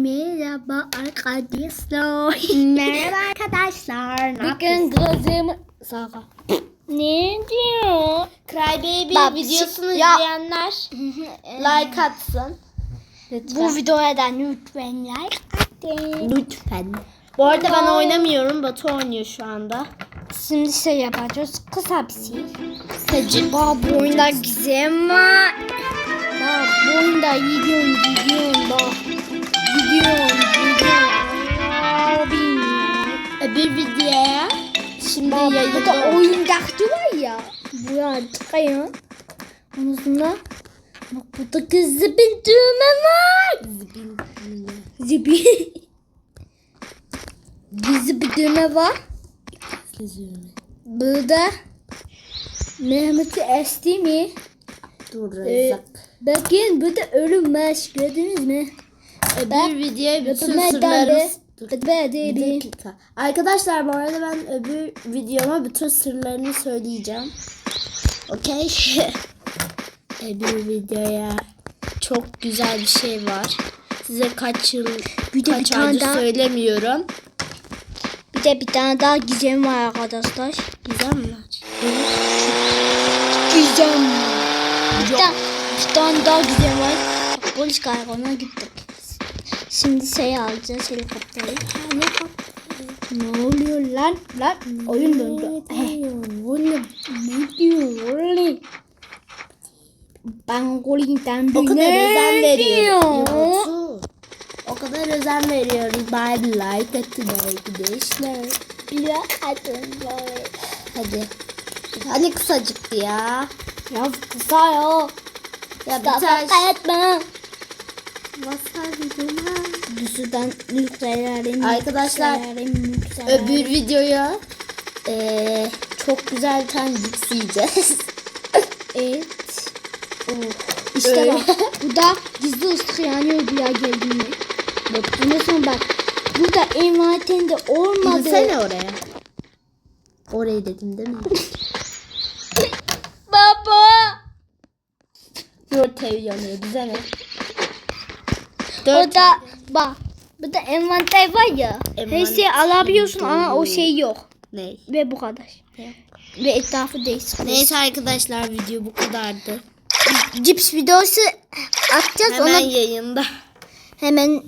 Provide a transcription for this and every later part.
Merhaba arkadaşlar. Merhaba arkadaşlar. Ne Bugün kızım Saka. Ne diyor? Crybaby Bak, videosunu ya- izleyenler like atsın. Bu videoya da lütfen like atın. Lütfen. Bu arada ben oynamıyorum. Batu oynuyor şu anda. Şimdi şey yapacağız. Kısa bir şey. Bak bu oyunda gizem var. Bak bu oyunda gidiyorum gidiyorum bak. Bir videoya şimdi yayında. oyuncakçı var ya. Buraya çıkıyor. Ondan sonra bak burada bir düğme var. Zibi. Gizli bir düğme var. Burada Mehmet'i esti mi? Dur Ee, bakın burada ölüm var. Gördünüz mü? Bir videoya bütün. Bebe Bir bir. dakika. Arkadaşlar bu arada ben öbür videoma bütün sırlarını söyleyeceğim. Okey. öbür videoya çok güzel bir şey var. Size kaç yıl Bir de bir kaç tane aydır daha- söylemiyorum. Bir de bir tane daha gizem var arkadaşlar. Güzel mi? Gizem. Bir, tane, bir tane daha gizem var. Polis karakoluna gittik. Şimdi şey alacağız helikopteri. Ne oluyor lan? Lan oyun döndü. Oğlum. Ne diyor oğlum? Bangoli'den O kadar özen veriyorum. O kadar özen veriyorum. Bye like atın arkadaşlar. Ya atın Hadi. Hani kısacıktı ya. Ya kısa ya. Ya bir. Wasabi Düzüden nükleerin. Arkadaşlar, nükleerin. Öbür videoya eee, çok güzel tane cips yiyeceğiz. Evet. İşte Öyle. bak. Bu da gizli ıslık yanıyor bir ya geldiğinde. Bak ondan sonra bak. Burada envanterinde olmadı. Gitsene oraya. Orayı dedim değil mi? Baba. Dur tev yanıyor. Bize ne? O Dört. da bak. Burada envanter var ya. Her şeyi alabiliyorsun ama o şey yok. Ne? Ve bu kadar. Ve etrafı değişik. Neyse arkadaşlar video bu kadardı. Cips videosu atacağız Hemen ona yayında hemen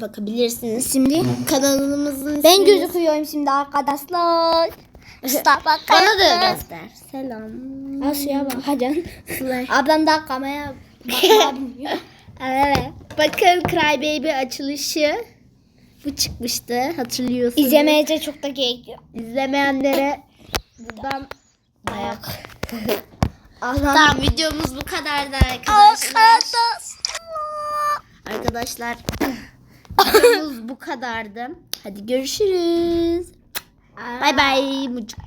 bakabilirsiniz. şimdi. Kanalımızın Ben ismini- gözüküyorum şimdi arkadaşlar. Starbucks. Bana da göster. Selam. Asya'ya bakacaksın. Ablam da kameraya bakmayı bilmiyor. Evet. Bakın Crybaby açılışı bu çıkmıştı. Hatırlıyorsunuz. İzlemeye de çok da gerek yok. İzlemeyenlere buradan ayak. Allah. Tamam videomuz bu kadardı arkadaşlar. Arkadaşlar videomuz bu kadardı. Hadi görüşürüz. Bay bay mucuk.